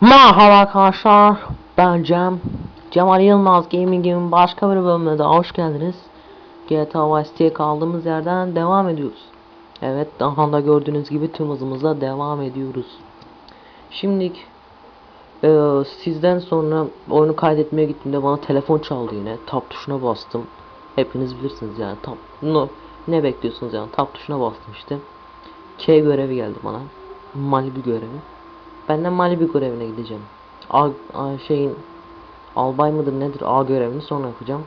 Merhaba arkadaşlar. Ben Cem. Cemal Yılmaz Gaming'in başka bir bölümüne daha hoş geldiniz. GTA Vice City'ye kaldığımız yerden devam ediyoruz. Evet, daha da gördüğünüz gibi tüm hızımızla devam ediyoruz. Şimdilik eee, sizden sonra oyunu kaydetmeye gittiğimde bana telefon çaldı yine. Tab tuşuna bastım. Hepiniz bilirsiniz yani. Tab, no, ne bekliyorsunuz yani? Tab tuşuna bastım işte. K görevi geldi bana. Malibu görevi. Ben de Malibu görevine gideceğim. A, A- şeyin albay mıdır nedir A görevini sonra yapacağım.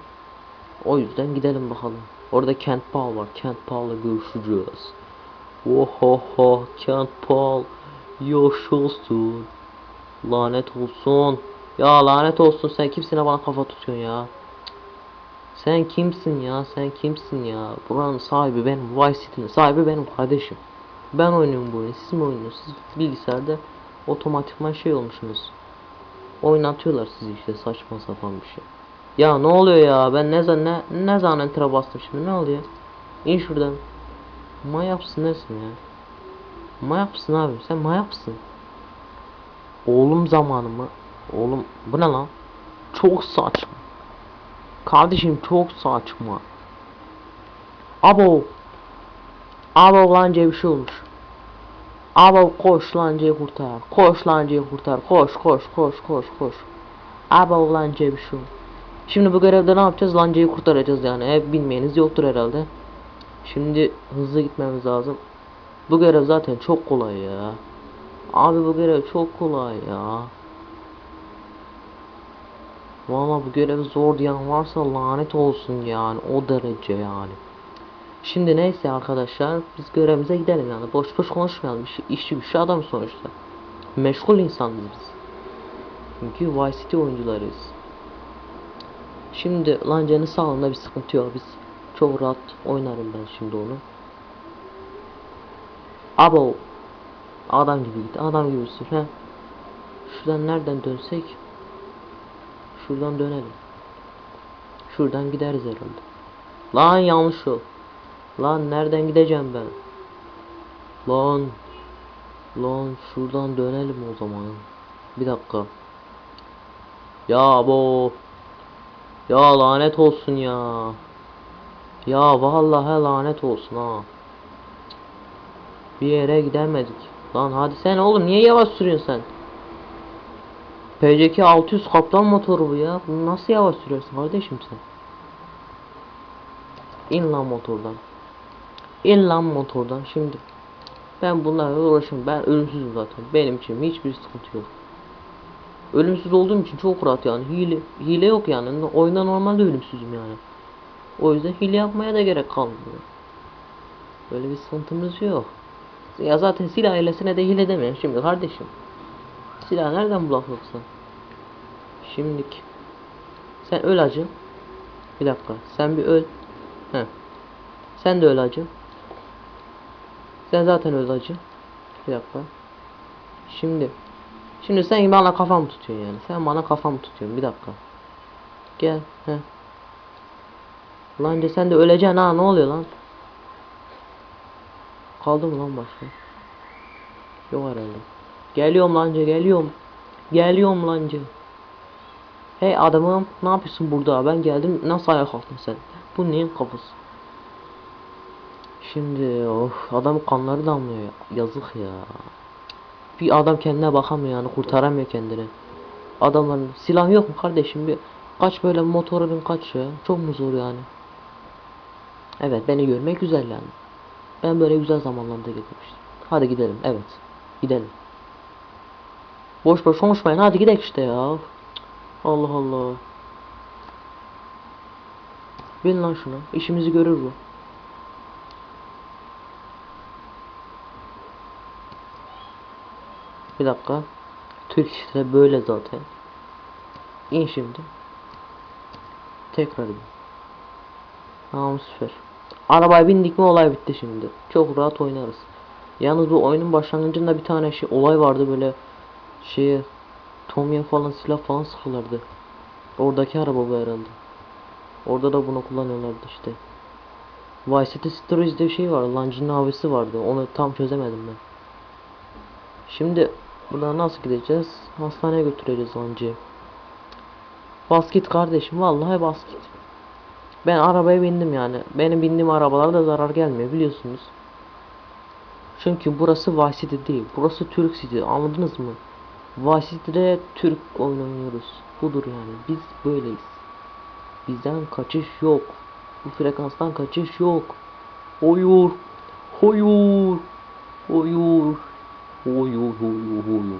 O yüzden gidelim bakalım. Orada Kent Paul var. Kent Paul'la görüşeceğiz. Ohoho Kent Paul yaşasın. Lanet olsun. Ya lanet olsun sen kimsine bana kafa tutuyorsun ya. Sen kimsin ya? Sen kimsin ya? Buranın sahibi benim. Vice City'nin sahibi benim kardeşim. Ben oynuyorum bu oyunu. Siz mi oynuyorsunuz? Bilgisayarda otomatikman şey olmuşsunuz. Oynatıyorlar sizi işte saçma sapan bir şey. Ya ne oluyor ya? Ben ne zaman ne, ne zaman enter'a bastım şimdi ne oluyor? İn şuradan. Mayapsın nesin ya? Mayapsın abi. Sen mayapsın. Oğlum zamanı mı? Oğlum bu ne lan? Çok saçma. Kardeşim çok saçma. Abo. Abo lan bir şey olmuş. Abo koş lancayı kurtar. Koş lancayı kurtar. Koş koş koş koş koş. Abo lancaya bir şey. Şimdi bu görevde ne yapacağız? Lancayı kurtaracağız yani. Ev bilmeyeniz yoktur herhalde. Şimdi hızlı gitmemiz lazım. Bu görev zaten çok kolay ya. Abi bu görev çok kolay ya. Valla bu görev zor diyen varsa lanet olsun yani. O derece yani. Şimdi neyse arkadaşlar biz görevimize gidelim yani. Boş boş konuşmayalım. İş, işçi güçlü adam sonuçta. Meşgul insanız biz. Çünkü Vice City oyuncularıyız. Şimdi lancanın sağlığında bir sıkıntı yok. Biz çok rahat oynarım ben şimdi onu. Abo. Adam gibi git. Adam gibi sür he. Şuradan nereden dönsek? Şuradan dönelim. Şuradan gideriz herhalde. Lan yanlış o Lan nereden gideceğim ben? Lan. Lan şuradan dönelim o zaman. Bir dakika. Ya bu. Ya lanet olsun ya. Ya vallahi lanet olsun ha. Bir yere gidemedik. Lan hadi sen oğlum niye yavaş sürüyorsun sen? PCK 600 kaplan motoru bu ya. Bunu nasıl yavaş sürüyorsun kardeşim sen? İn lan motordan. İn lan motordan şimdi. Ben bunlarla uğraşıyorum. Ben ölümsüzüm zaten. Benim için hiçbir sıkıntı yok. Ölümsüz olduğum için çok rahat yani. Hile hile yok yani. Oyunda normalde ölümsüzüm yani. O yüzden hile yapmaya da gerek kalmıyor. Böyle bir sıkıntımız yok. Ya zaten silah ailesine de hile demiyorum şimdi kardeşim. Silah nereden bulak yoksa? Şimdik. Sen öl acı. Bir dakika. Sen bir öl. Heh. Sen de öl acı. Sen zaten öl acı. Bir dakika. Şimdi. Şimdi sen bana kafam tutuyorsun yani. Sen bana kafam tutuyorsun. Bir dakika. Gel. Heh. Lan sen de öleceksin ha. Ne oluyor lan? Kaldı mı lan başka? Yok herhalde. Geliyorum lanca geliyorum. Geliyorum lanca. Hey adamım ne yapıyorsun burada? Ben geldim. Nasıl ayağa kalktın sen? Bu neyin kafası? Şimdi of adam kanları damlıyor ya. Yazık ya. Bir adam kendine bakamıyor yani kurtaramıyor kendini. Adamların silah yok mu kardeşim bir kaç böyle motorun kaç ya. Çok mu zor yani? Evet beni görmek güzel yani. Ben böyle güzel zamanlarda geçmiştim. Hadi gidelim evet. Gidelim. Boş boş konuşmayın hadi gidelim işte ya. Allah Allah. Bin lan şunu. İşimizi görür bu. Bir dakika. Türk işte böyle zaten. İn şimdi. Tekrar in. Tamam süper. Arabaya bindik mi olay bitti şimdi. Çok rahat oynarız. Yalnız bu oyunun başlangıcında bir tane şey olay vardı böyle şeye Tomya falan silah falan sıkılırdı. Oradaki araba bu herhalde. Orada da bunu kullanıyorlardı işte. Vice City Stories diye bir şey var. Lancının avisi vardı. Onu tam çözemedim ben. Şimdi Buradan nasıl gideceğiz? Hastaneye götüreceğiz önce. Basket kardeşim vallahi basket. Ben arabaya bindim yani. Benim bindiğim arabalarda zarar gelmiyor biliyorsunuz. Çünkü burası Vice değil. Burası Türk City. Anladınız mı? Vice Türk oynanıyoruz. Budur yani. Biz böyleyiz. Bizden kaçış yok. Bu frekanstan kaçış yok. Hayır. Hayır. Hayır. Hayır. Hayır. Hayır.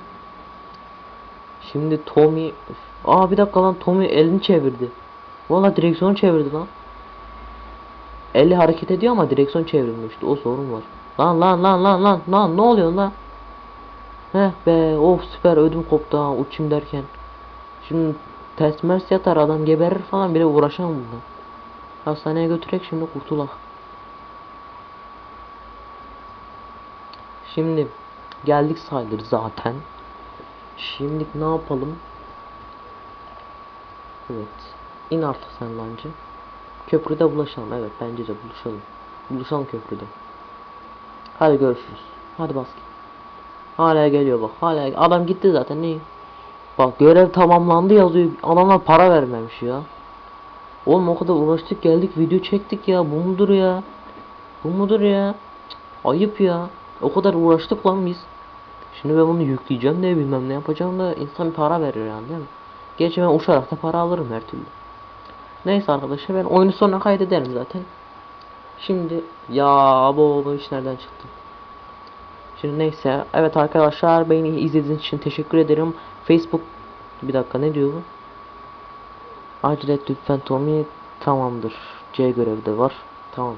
Şimdi Tommy... Aa bir dakika lan Tommy elini çevirdi. Valla direksiyonu çevirdi lan. Eli hareket ediyor ama direksiyon çevrilmişti. O sorun var. Lan lan lan lan lan lan ne oluyor lan? Heh be of süper ödüm koptu ha uçayım derken. Şimdi ters mers yatar adam geberir falan bile uğraşamam bundan. Hastaneye götürek şimdi kurtulak. Şimdi geldik sayılır zaten. Şimdi ne yapalım? Evet. İn artık sen bence. Köprüde bulaşalım. Evet bence de buluşalım. Buluşalım köprüde. Hadi görüşürüz. Hadi bas. Hala geliyor bak. Hala adam gitti zaten ne? Bak görev tamamlandı yazıyor. Adamlar para vermemiş ya. Oğlum o kadar uğraştık geldik video çektik ya. Bu mudur ya? Bu mudur ya? Cık, Ayıp ya. O kadar uğraştık lan biz. Şimdi ben bunu yükleyeceğim de bilmem ne yapacağım da insan para verir yani değil mi? Gerçi ben uçarak da para alırım her türlü. Neyse arkadaşlar ben oyunu sonra kaydederim zaten. Şimdi ya bu bu iş nereden çıktı? Şimdi neyse evet arkadaşlar beni izlediğiniz için teşekkür ederim. Facebook bir dakika ne diyor bu? Acil et lütfen Tommy tamamdır. C görevi de var. Tamam.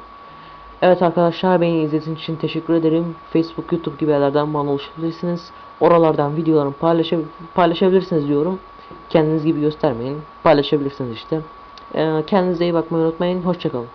Evet arkadaşlar beni izlediğiniz için teşekkür ederim. Facebook, YouTube gibi yerlerden bana ulaşabilirsiniz. Oralardan videolarımı paylaşa paylaşabilirsiniz diyorum. Kendiniz gibi göstermeyin. Paylaşabilirsiniz işte. Ee, kendinize iyi bakmayı unutmayın. Hoşçakalın.